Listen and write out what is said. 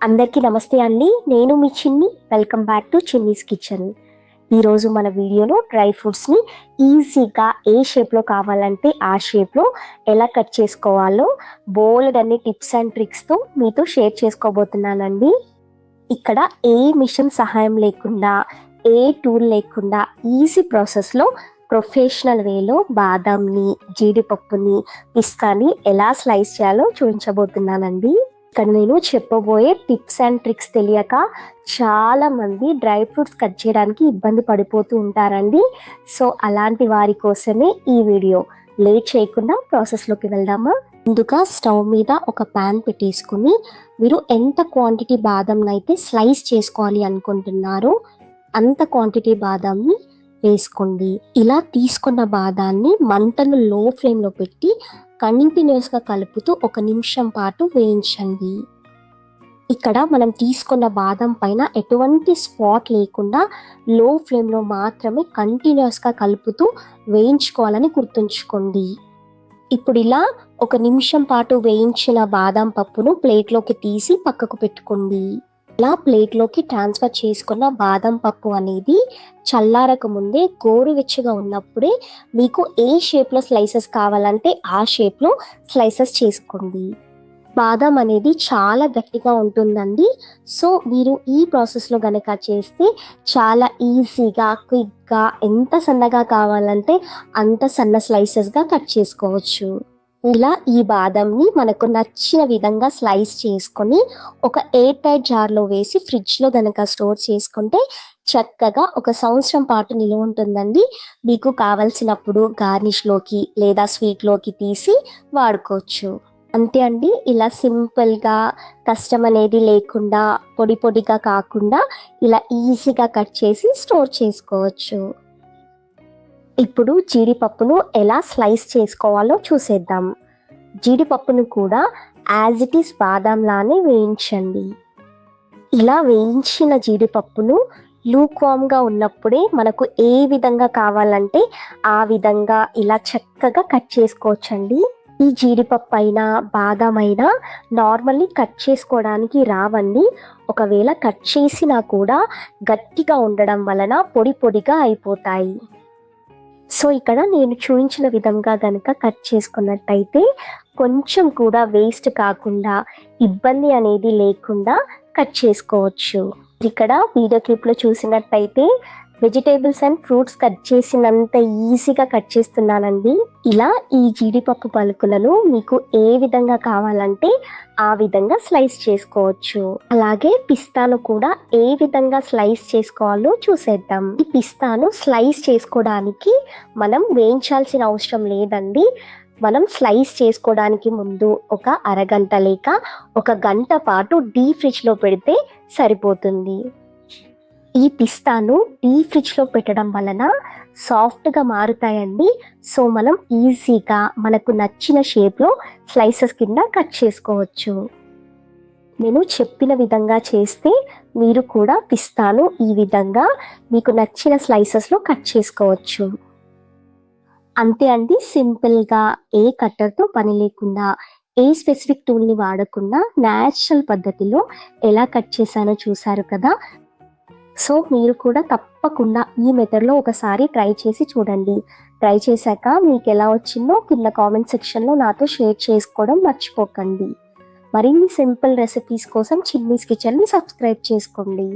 అందరికీ నమస్తే అండి. నేను మీ Chinni. Welcome back to Chinni's kitchen ఈరోజు మన వీడియోలో డ్రై ఫ్రూట్స్ని ఈజీగా ఏ షేప్లో కావాలంటే ఆ షేప్లో ఎలా కట్ చేసుకోవాలో బోల్డ్ అన్ని టిప్స్ అండ్ ట్రిక్స్తో మీతో షేర్ చేసుకోబోతున్నానండి. ఇక్కడ ఏ మిషన్ సహాయం లేకుండా ఏ టూల్ లేకుండా ఈజీ ప్రాసెస్లో ప్రొఫెషనల్ వేలో బాదాంని జీడిపప్పుని పిస్తాని ఎలా స్లైస్ చేయాలో చూపించబోతున్నానండి. ఇక్కడ నేను చెప్పబోయే టిప్స్ అండ్ ట్రిక్స్ తెలియక చాలా మంది డ్రై ఫ్రూట్స్ కట్ చేయడానికి ఇబ్బంది పడిపోతూ ఉంటారండి. సో అలాంటి వారి కోసమే ఈ వీడియో. లేట్ చేయకుండా ప్రాసెస్లోకి వెళ్దామా? ముందుగా స్టవ్ మీద ఒక ప్యాన్ పెట్టేసుకుని మీరు ఎంత క్వాంటిటీ బాదంనైతే అయితే స్లైస్ చేసుకోవాలి అనుకుంటున్నారో అంత క్వాంటిటీ బాదంని వేసుకోండి. ఇలా తీసుకున్న బాదాన్ని మంటను లో ఫ్లేమ్లో పెట్టి కంటిన్యూస్గా కలుపుతూ ఒక నిమిషం పాటు వేయించండి. ఇక్కడ మనం తీసుకున్న బాదం పైన ఎటువంటి స్పాట్ లేకుండా లో ఫ్లేమ్లో మాత్రమే కంటిన్యూస్గా కలుపుతూ వేయించుకోవాలని గుర్తుంచుకోండి. ఇప్పుడు ఇలా ఒక నిమిషం పాటు వేయించిన బాదం పప్పును ప్లేట్లోకి తీసి పక్కకు పెట్టుకోండి. ఇలా ప్లేట్లోకి ట్రాన్స్ఫర్ చేసుకున్న బాదం పప్పు అనేది చల్లారక ముందే గోరువెచ్చగా ఉన్నప్పుడే మీకు ఏ షేప్లో స్లైసెస్ కావాలంటే ఆ షేప్లో స్లైసెస్ చేసుకోండి. బాదం అనేది చాలా గట్టిగా ఉంటుందండి. సో మీరు ఈ ప్రాసెస్లో గనక చేస్తే చాలా ఈజీగా క్విక్గా ఎంత సన్నగా కావాలంటే అంత సన్న స్లైసెస్గా కట్ చేసుకోవచ్చు. ఇలా ఈ బాదంని మనకు నచ్చిన విధంగా స్లైస్ చేసుకొని ఒక ఎయిర్ టైట్ జార్లో వేసి ఫ్రిడ్జ్లో కనుక స్టోర్ చేసుకుంటే చక్కగా ఒక సంవత్సరం పాటు నిలువ ఉంటుందండి. మీకు కావలసినప్పుడు గార్నిష్లోకి లేదా స్వీట్లోకి తీసి వాడుకోవచ్చు. అంతే అండి. ఇలా సింపుల్గా కష్టం అనేది లేకుండా పొడి పొడిగా కాకుండా ఇలా ఈజీగా కట్ చేసి స్టోర్ చేసుకోవచ్చు. ఇప్పుడు జీడిపప్పును ఎలా స్లైస్ చేసుకోవాలో చూసేద్దాం. జీడిపప్పును కూడా యాజ్ ఇట్ ఈస్ బాదంలానే వేయించండి. ఇలా వేయించిన జీడిపప్పును లూక్వామ్గా ఉన్నప్పుడే మనకు ఏ విధంగా కావాలంటే ఆ విధంగా ఇలా చక్కగా కట్ చేసుకోవచ్చండి. ఈ జీడిపప్పు అయినా బాదం అయినా నార్మల్లీ కట్ చేసుకోవడానికి రావండి. ఒకవేళ కట్ చేసినా కూడా గట్టిగా ఉండడం వలన పొడి పొడిగా అయిపోతాయి. సో ఇక్కడ నేను చూపించిన విధంగా కనుక కట్ చేసుకున్నట్టయితే కొంచెం కూడా వేస్ట్ కాకుండా ఇబ్బంది అనేది లేకుండా కట్ చేసుకోవచ్చు. ఇక్కడ వీడియో క్లిప్లో చూసినట్టయితే వెజిటేబుల్స్ అండ్ ఫ్రూట్స్ కట్ చేసినంత ఈజీగా కట్ చేస్తున్నానండి. ఇలా ఈ జీడిపప్పు పలుకులను మీకు ఏ విధంగా కావాలంటే ఆ విధంగా స్లైస్ చేసుకోవచ్చు. అలాగే పిస్తాను కూడా ఏ విధంగా స్లైస్ చేసుకోవాలో చూసేద్దాం. ఈ పిస్తాను స్లైస్ చేసుకోవడానికి మనం వేయించాల్సిన అవసరం లేదండి. మనం స్లైస్ చేసుకోవడానికి ముందు ఒక అరగంట లేక ఒక గంట పాటు డీ ఫ్రిడ్జ్లో పెడితే సరిపోతుంది. ఈ పిస్తాను డీ ఫ్రిడ్జ్లో పెట్టడం వలన సాఫ్ట్గా మారుతాయండి. సో మనం ఈజీగా మనకు నచ్చిన షేప్లో స్లైసెస్ కింద కట్ చేసుకోవచ్చు. నేను చెప్పిన విధంగా చేస్తే మీరు కూడా పిస్తాను ఈ విధంగా మీకు నచ్చిన స్లైసెస్లో కట్ చేసుకోవచ్చు. అంతే అండి. సింపుల్గా ఏ కట్టర్తో పని లేకుండా ఏ స్పెసిఫిక్ టూల్ని వాడకుండా న్యాచురల్ పద్ధతిలో ఎలా కట్ చేశానో చూసారు కదా? సో మీరు కూడా తప్పకుండా ఈ మెథడ్లో ఒకసారి ట్రై చేసి చూడండి. ట్రై చేశాక మీకు ఎలా వచ్చిందో కింద కామెంట్ సెక్షన్లో నాతో షేర్ చేసుకోవడం మర్చిపోకండి. మరిన్ని సింపుల్ రెసిపీస్ కోసం చిన్నీస్ కిచెన్ని సబ్స్క్రైబ్ చేసుకోండి.